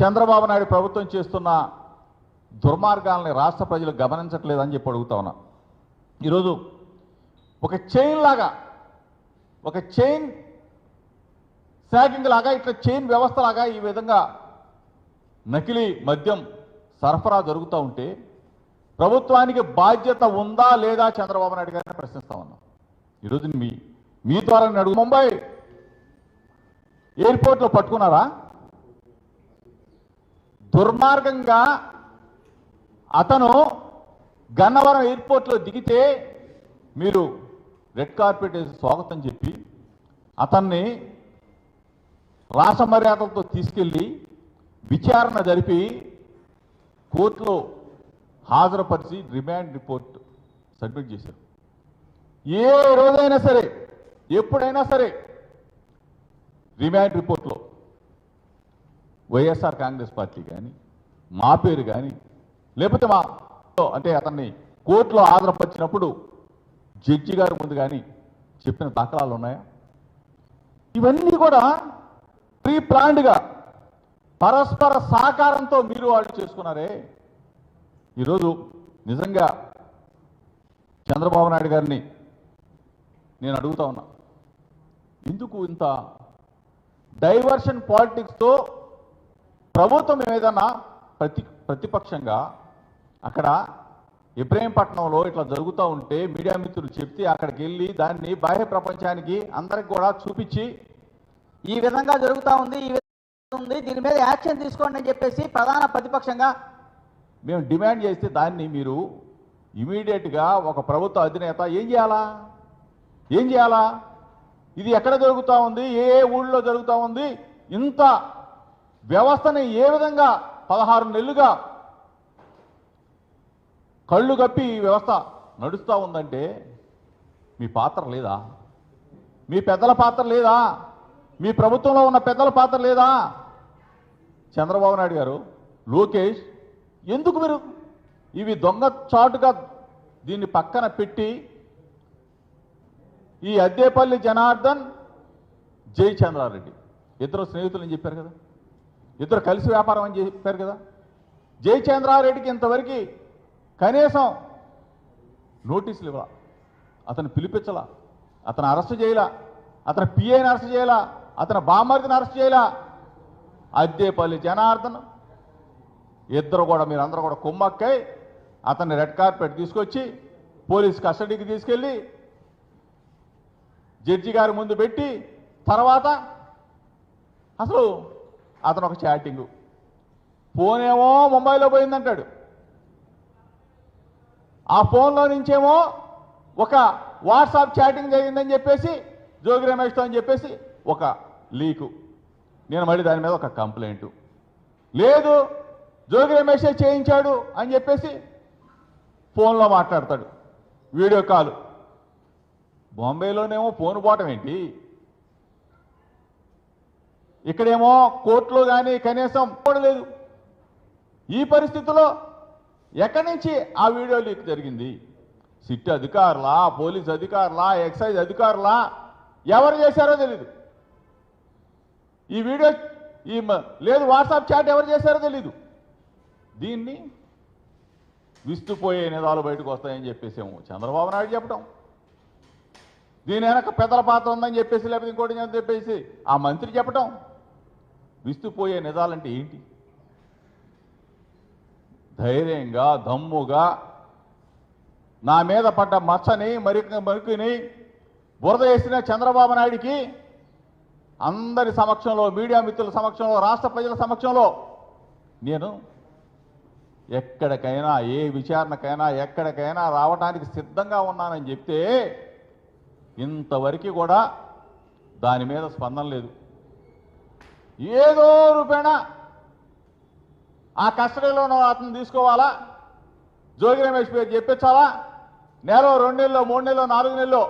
చంద్రబాబు నాయుడు ప్రభుత్వం చేస్తున్న దుర్మార్గాల్ని రాష్ట్ర ప్రజలు గమనించట్లేదని చెప్పి అడుగుతా ఉన్నా. ఈరోజు ఒక చైన్ లాగా ఒక చైన్ శాగింగ్ లాగా ఇట్లా చైన్ వ్యవస్థ లాగా ఈ విధంగా నకిలీ మద్యం సరఫరా జరుగుతూ ఉంటే ప్రభుత్వానికి బాధ్యత ఉందా లేదా చంద్రబాబు నాయుడు గారిని ప్రశ్నిస్తా ఉన్నాం. ఈరోజు మీ మీ ద్వారా అడుగు. ముంబై ఎయిర్పోర్ట్లో పట్టుకున్నారా? దుర్మార్గంగా అతను గన్నవరం ఎయిర్పోర్ట్లో దిగితే మీరు రెడ్ కార్పెట్ వేసి స్వాగతం చెప్పి అతన్ని రాస మర్యాదలతో తీసుకెళ్ళి విచారణ జరిపి కోర్టులో హాజరుపరిచి రిమాండ్ రిపోర్ట్ సబ్మిట్ చేశారు. ఏ రోజైనా సరే ఎప్పుడైనా సరే రిమాండ్ రిపోర్ట్లో వైఎస్ఆర్ కాంగ్రెస్ పార్టీ కానీ మా పేరు కానీ లేకపోతే మా అంటే అతన్ని కోర్టులో ఆధారపరిచినప్పుడు జడ్జి గారి ముందు కానీ చెప్పిన దాఖలాలు ఉన్నాయా? ఇవన్నీ కూడా ప్రీ ప్లాన్డ్గా పరస్పర సహకారంతో మీరు వాళ్ళు చేసుకున్నారే. ఈరోజు నిజంగా చంద్రబాబు నాయుడు గారిని నేను అడుగుతా ఉన్నా. ఎందుకు ఇంత డైవర్షన్ పాలిటిక్స్తో ప్రభుత్వం ఏదైనా ప్రతి ప్రతిపక్షంగా అక్కడ ఇబ్రహీంపట్నంలో ఇట్లా జరుగుతూ ఉంటే మీడియా మిత్రులు చెప్తే అక్కడికి వెళ్ళి దాన్ని బాహ్య ప్రపంచానికి అందరికి కూడా చూపించి ఈ విధంగా జరుగుతా ఉంది ఈ విధంగా ఉంది దీని మీద యాక్షన్ తీసుకోండి అని చెప్పేసి ప్రధాన ప్రతిపక్షంగా మేము డిమాండ్ చేస్తే దాన్ని మీరు ఇమీడియట్గా ఒక ప్రభుత్వ అధినేత ఏం చేయాలా? ఏం చేయాలా? ఇది ఎక్కడ జరుగుతూ ఉంది? ఏ ఏ ఊళ్ళో జరుగుతూ ఉంది? ఇంత వ్యవస్థని ఏ విధంగా పదహారు నెలలుగా కళ్ళు కప్పి ఈ వ్యవస్థ నడుస్తూ ఉందంటే మీ పాత్ర లేదా? మీ పెద్దల పాత్ర లేదా? మీ ప్రభుత్వంలో ఉన్న పెద్దల పాత్ర లేదా? చంద్రబాబు నాయుడు గారు లోకేష్ ఎందుకు మీరు ఇవి దొంగ చాటుగా దీన్ని పక్కన పెట్టి ఈ అద్దేపల్లి జనార్దన్ జై చంద్రారెడ్డి. ఇద్దరు స్నేహితులు అని చెప్పారు కదా. ఇద్దరు కలిసి వ్యాపారం అని చెప్పారు కదా. జయచంద్రారెడ్డికి ఇంతవరకు కనీసం నోటీసులు ఇవ్వాల. అతను పిలిపించలా. అతను అరెస్ట్ చేయలా. అతను పిఐని అరెస్ట్ చేయలా. అతను బామ్మర్దిని అరెస్ట్ చేయలా. అద్దేపల్లి జనార్దన్ ఇద్దరు కూడా మీరందరూ కూడా కుమ్మక్కై అతన్ని రెడ్ కార్పెట్ తీసుకొచ్చి పోలీస్ కస్టడీకి తీసుకెళ్ళి జడ్జి గారి ముందు పెట్టి తర్వాత అసలు అతను ఒక చాటింగు. ఫోన్ ఏమో ముంబైలో పోయిందంటాడు. ఆ ఫోన్లో నుంచేమో ఒక వాట్సాప్ చాటింగ్ జరిగిందని చెప్పేసి జోగి రమేష్తో అని చెప్పేసి ఒక లీకు. నేను మళ్ళీ దాని మీద ఒక కంప్లైంట్. లేదు జోగి రమేషే చేయించాడు అని చెప్పేసి ఫోన్లో మాట్లాడతాడు. Video call. బాంబేలోనేమో ఫోన్ పోవటం ఏంటి? ఇక్కడేమో కోర్టులో కానీ కనీసం కూడా లేదు. ఈ పరిస్థితిలో ఎక్కడి నుంచి ఆ వీడియో లీక్ జరిగింది? సిట్ అధికారులా పోలీస్ అధికారులా ఎక్సైజ్ అధికారులా? ఎవరు చేశారో తెలీదు. ఈ వీడియో ఈ మ- లేదు వాట్సాప్ చాట్ ఎవరు చేశారో తెలీదు. దీన్ని విస్తుపోయే నిజాలు బయటకు వస్తాయని చెప్పేసేమో చంద్రబాబు నాయుడు చెప్పడం దీని వెనక పెద్దల పాత్ర ఉందని చెప్పేసి లేకపోతే ఇంకోటి చెప్పేసి ఆ మంత్రి చెప్పడం విస్తుపోయే నిజాలంటే ఏంటి? ధైర్యంగా దమ్ముగా నా మీద పడ్డ మచ్చని మరి మరుకుని బురద వేసిన చంద్రబాబు నాయుడికి అందరి సమక్షంలో మీడియా మిత్రుల సమక్షంలో రాష్ట్ర ప్రజల సమక్షంలో నేను ఎక్కడికైనా ఏ విచారణకైనా ఎక్కడికైనా రావడానికి సిద్ధంగా ఉన్నానని చెప్తే ఇంతవరకు కూడా దాని మీద స్పందన లేదు. ఏదో రూపేణా ఆ కస్టడీలోనూ అతను తీసుకోవాలా? జోగి రమేష్ పేరు చెప్పించాలా నెల రెండు నెలలో మూడు నెలలో నాలుగు నెలలో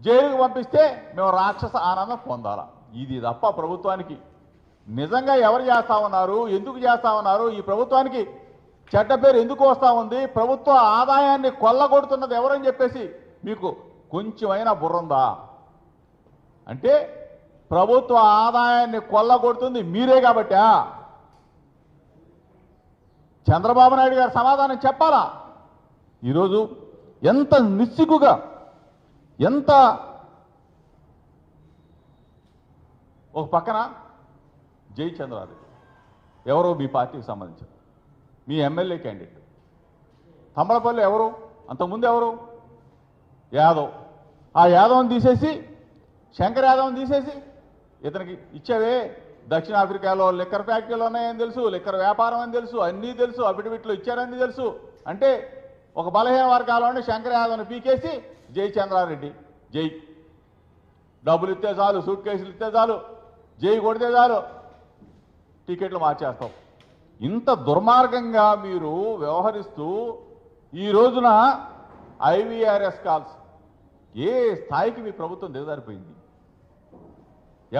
జైలుకు పంపిస్తే మేము రాక్షస ఆనందం పొందాలా? ఇది తప్ప ప్రభుత్వానికి నిజంగా ఎవరు చేస్తా ఉన్నారు? ఎందుకు చేస్తా ఉన్నారు? ఈ ప్రభుత్వానికి చెడ్డ పేరు ఎందుకు వస్తూ ఉంది? ప్రభుత్వ ఆదాయాన్ని కొల్లగొడుతున్నది ఎవరని చెప్పేసి మీకు కొంచెమైనా బుర్రందా అంటే ప్రభుత్వ ఆదాయాన్ని కొల్లగొడుతుంది మీరే కాబట్టా చంద్రబాబు నాయుడు గారు సమాధానం చెప్పాలా? ఈరోజు ఎంత నిస్సిగ్గుగా ఎంత ఒక పక్కన జై చంద్రారెడ్డి. ఎవరో మీ పార్టీకి సంబంధించిన మీ ఎమ్మెల్యే క్యాండిడేట్ తమ్మలపల్లి ఎవరు? అంతకుముందు ఎవరు? యాదవ్. ఆ యాదవ్ని తీసేసి శంకర్ యాదవ్ని తీసేసి ఇతనికి ఇచ్చేవే దక్షిణాఫ్రికాలో లిక్కర్ ఫ్యాక్టరీలు ఉన్నాయని తెలుసు లిక్కర్ వ్యాపారం అని తెలుసు అన్నీ తెలుసు అఫిడవిట్లు ఇచ్చారని తెలుసు. అంటే ఒక బలహీన వర్గాల్లోనే శంకర్ యాదవ్ని పీకేసి జై చంద్రారెడ్డి జై. డబ్బులు ఇస్తే చాలు సూట్ కేసులు ఇస్తే చాలు జై కొడితే చాలు టికెట్లు మార్చేస్తాం. ఇంత దుర్మార్గంగా మీరు వ్యవహరిస్తూ ఈ రోజున ఐవీఆర్ఎస్ కాల్స్ ఏ స్థాయికి మీ ప్రభుత్వం దిగజారిపోయింది?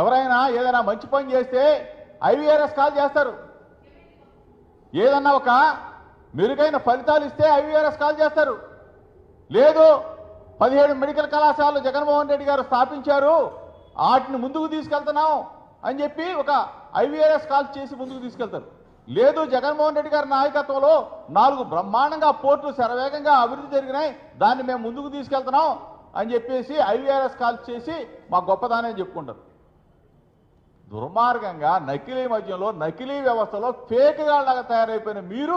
ఎవరైనా ఏదైనా మంచి పని చేస్తే ఐవీఆర్ఎస్ కాల్ చేస్తారు. ఏదన్నా ఒక మెరుగైన ఫలితాలు ఇస్తే ఐవీఆర్ఎస్ కాల్ చేస్తారు. లేదు పదిహేడు మెడికల్ కళాశాలలు జగన్మోహన్ రెడ్డి గారు స్థాపించారు. వాటిని ముందుకు తీసుకెళ్తున్నాం అని చెప్పి ఒక ఐవీఆర్ఎస్ కాల్ చేసి ముందుకు తీసుకెళ్తారు. లేదు జగన్మోహన్ రెడ్డి గారి నాయకత్వంలో నాలుగు బ్రహ్మాండంగా పోర్టులు శరవేగంగా అభివృద్ధి జరిగినాయి. దాన్ని మేము ముందుకు తీసుకెళ్తున్నాం అని చెప్పేసి ఐవీఆర్ఎస్ కాల్ చేసి మా గొప్పదానని చెప్పుకుంటారు. దుర్మార్గంగా నకిలీ మద్యంలో నకిలీ వ్యవస్థలో ఫేక్ లాగా తయారైపోయిన మీరు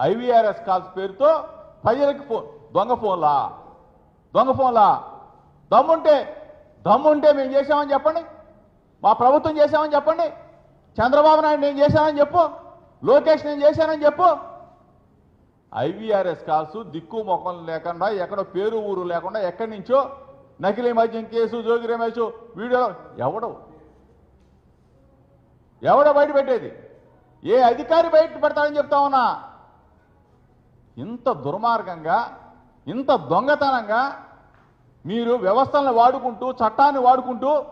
ఐవీఆర్ఎస్ కాల్స్ పేరుతో ప్రజలకు ఫోన్ దొంగ ఫోన్లా? దొంగ ఫోన్లా? దమ్ముంటే దమ్ముంటే మేము చేసామని చెప్పండి. మా ప్రభుత్వం చేశామని చెప్పండి. చంద్రబాబు నాయుడు నేను చేశానని చెప్పు. లోకేష్ నేను చేశానని చెప్పు. ఐవీఆర్ఎస్ కాల్స్ దిక్కు మొఖం లేకుండా ఎక్కడో పేరు ఊరు లేకుండా ఎక్కడి నుంచో నకిలీ మద్యం కేసు జోగి రమేష్ వీడియో ఎవడవు ఎవడో బయట పెట్టేది? ఏ అధికారి బయట పెడతాడని చెప్తా ఉన్నా? ఇంత దుర్మార్గంగా ఇంత దొంగతనంగా మీరు వ్యవస్థలను వాడుకుంటూ చట్టాన్ని వాడుకుంటూ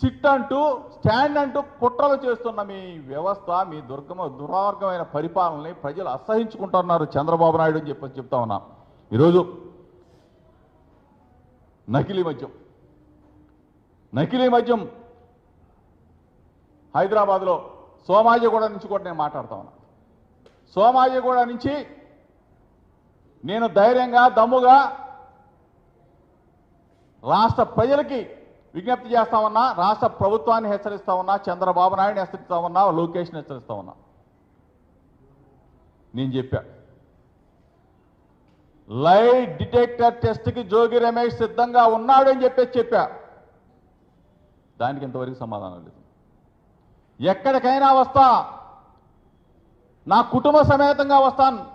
సిట్ అంటూ స్టాండ్ అంటూ కుట్రలు చేస్తున్న మీ వ్యవస్థ మీ దుర్గమ దుర్మార్గమైన పరిపాలనని ప్రజలు అసహించుకుంటున్నారు చంద్రబాబు నాయుడు అని చెప్పి చెప్తా ఉన్నా. ఈరోజు నకిలీ మద్యం. నకిలీ మద్యం హైదరాబాద్లో సోమాజిగూడ నుంచి కూడా నేను మాట్లాడుతా ఉన్నా. సోమాజిగూడ నుంచి నేను ధైర్యంగా దమ్ముగా రాష్ట్ర ప్రజలకి విజ్ఞప్తి చేస్తా ఉన్నా రాష్ట్ర ప్రభుత్వాన్ని హెచ్చరిస్తా ఉన్నా చంద్రబాబు నాయుడిని హెచ్చరిస్తా ఉన్నా లోకేష్ని హెచ్చరిస్తా ఉన్నా. నేను చెప్పా. లై డిటెక్టర్ టెస్ట్కి జోగి రమేష్ సిద్ధంగా ఉన్నాడని చెప్పేసి చెప్పా. దానికి ఇంతవరకు సమాధానం లేదు. ఎక్కడికైనా వస్తా. నా కుటుంబ సమేతంగా వస్తాను.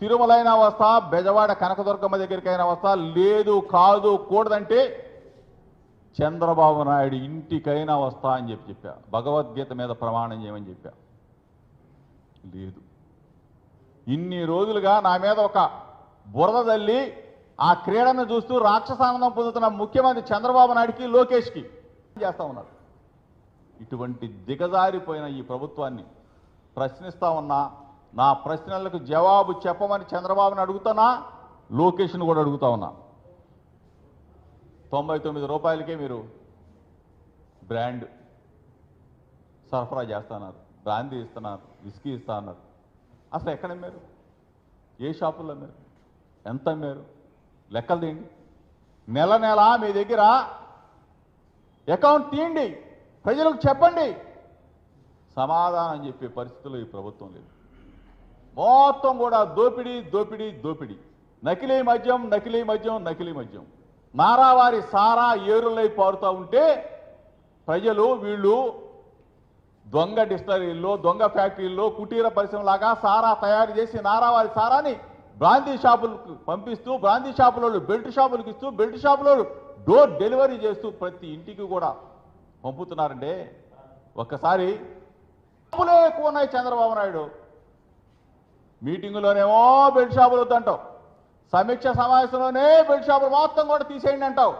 తిరుమలైనా వస్తా బెజవాడ కనకదుర్గమ్మ దగ్గరికైనా వస్తా. లేదు కాదు కూడదంటే చంద్రబాబు నాయుడు ఇంటికైనా వస్తా అని చెప్పి చెప్పా. భగవద్గీత మీద ప్రమాణం చేయమని చెప్పా. లేదు. ఇన్ని రోజులుగా నా మీద ఒక బురద తల్లి ఆ క్రీడను చూస్తూ రాక్షసానందం పొందుతున్న ముఖ్యమంత్రి చంద్రబాబు నాయుడికి లోకేష్కి చేస్తా ఉన్నారు? ఇటువంటి దిగజారిపోయిన ఈ ప్రభుత్వాన్ని ప్రశ్నిస్తా ఉన్నా నా ప్రశ్నలకు జవాబు చెప్పమని చంద్రబాబుని అడుగుతున్నా లోకేష్ను కూడా అడుగుతా ఉన్నా. తొంభై తొమ్మిది రూపాయలకే మీరు బ్రాండ్ సరఫరా చేస్తున్నారు బ్రాందీ ఇస్తున్నారు విస్కీ ఇస్తా అన్నారు అసలు ఎక్కడ అమ్మారు? ఏ షాపుల్లో అమ్మారు? ఎంత అమ్మారు? లెక్కలు తీయండి. నెల నెల మీ దగ్గర అకౌంట్ తీయండి. ప్రజలకు చెప్పండి. సమాధానం చెప్పే పరిస్థితుల్లో ఈ ప్రభుత్వం లేదు. మొత్తం కూడా దోపిడీ దోపిడీ దోపిడీ. నకిలీ మద్యం నకిలీ మద్యం నకిలీ మద్యం. నారావారి సారా ఏరులై పారుతూ ఉంటే ప్రజలు వీళ్ళు దొంగ డిస్టరీల్లో దొంగ ఫ్యాక్టరీల్లో కుటీర పరిశ్రమలాగా సారా తయారు చేసి నారావారి సారాని బ్రాందీ షాపులకు పంపిస్తూ బ్రాందీ షాపులలో బెల్ట్ షాపులకు ఇస్తూ బెల్ట్ షాపులో డోర్ డెలివరీ చేస్తూ ప్రతి ఇంటికి కూడా పంపుతున్నారంటే ఒక్కసారి షాపులే ఎక్కువ ఉన్నాయి చంద్రబాబు నాయుడు. మీటింగులోనేమో బెల్ట్ షాపులు వద్దంటావు. సమీక్ష సమావేశంలోనే బెల్ట్ షాపులు మొత్తం కూడా తీసేయండి అంటావు.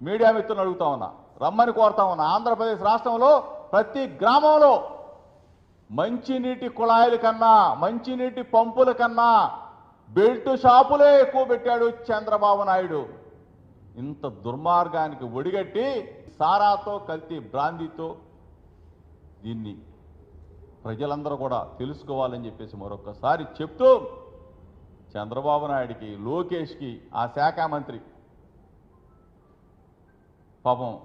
మీడియా మిత్రులను అడుగుతా ఉన్నా రమ్మని కోరుతా ఉన్నా ఆంధ్రప్రదేశ్ రాష్ట్రంలో ప్రతి గ్రామంలో మంచినీటి కుళాయిల కన్నా మంచినీటి పంపుల కన్నా బెల్ట్ షాపులే ఎక్కువ పెట్టాడు చంద్రబాబు నాయుడు. ఇంత దుర్మార్గానికి ఒడిగట్టి సారాతో కల్తీ బ్రాందీతో దీన్ని ప్రజలందరూ కూడా తెలుసుకోవాలని చెప్పేసి మరొకసారి చెప్తూ చంద్రబాబు నాయుడికి లోకేష్కి ఆ శాఖ మంత్రి పాపం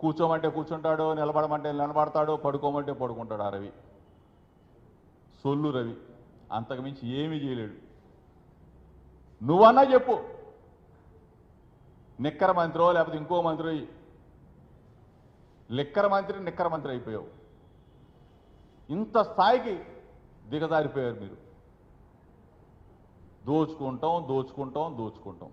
కూర్చోమంటే కూర్చుంటాడు నిలబడమంటే నిలబడతాడు పడుకోమంటే పడుకుంటాడు ఆ రవి. సొల్లు రవి. అంతకుమించి ఏమీ చేయలేడు. నువ్వన్నా చెప్పు. నిక్కర మంత్రో లేకపోతే ఇంకో మంత్రి లిక్కర మంత్రి నిక్కర మంత్రి అయిపోయావు ఇంత స్థాయికి దిగజారిపోయారు మీరు దోచుకుంటాం దోచుకుంటాం దోచుకుంటాం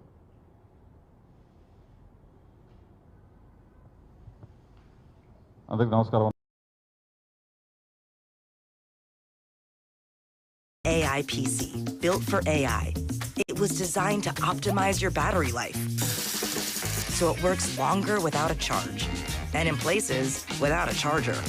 అందరికి నమస్కారం AI PC, built for AI. It was designed to optimize your battery life. So it works longer without a charge, and in places without a charger.